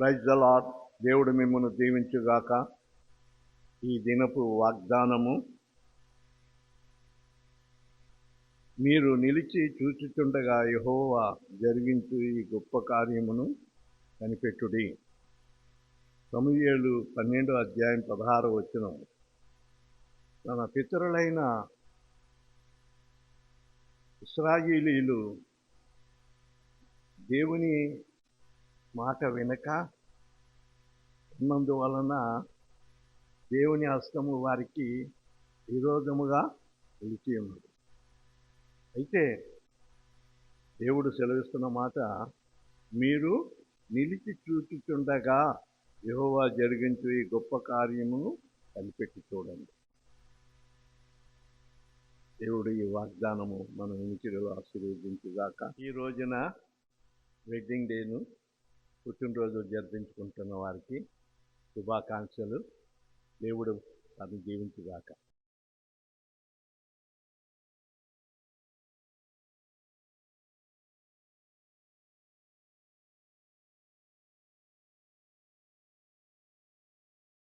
Praise the lord దేవుడు మిమ్మల్ని దీవించుగాక. ఈ దినపు వాగ్దానము మీరు నిలిచి చూచుచుండగా యహోవా జరిగించు ఈ గొప్ప కార్యమును కనిపెట్టుడి. తొమ్మిదేళ్ళు పన్నెండో అధ్యాయం పదహారు వచ్చిన తన పితరులైన ఇస్రాయిలీలు దేవుని మాట వినక ఉన్నందువలన దేవుని హస్తము వారికి విరోధముగా నిలిచి ఉన్నది. అయితే దేవుడు సెలవిస్తున్న మాట మీరు నిలిచి చూచుచుండగా యహోవా జరిగించు ఈ గొప్ప కార్యమును కనిపెట్టి చూడండి. దేవుడు ఈ వాగ్దానము మన ఇంటిలో ఆశీర్వదించుగాక. ఈ రోజున వెడ్డింగ్ డేను పుట్టినరోజు జరిపించుకుంటున్న వారికి శుభాకాంక్షలు. దేవుడు అది జీవించుగాక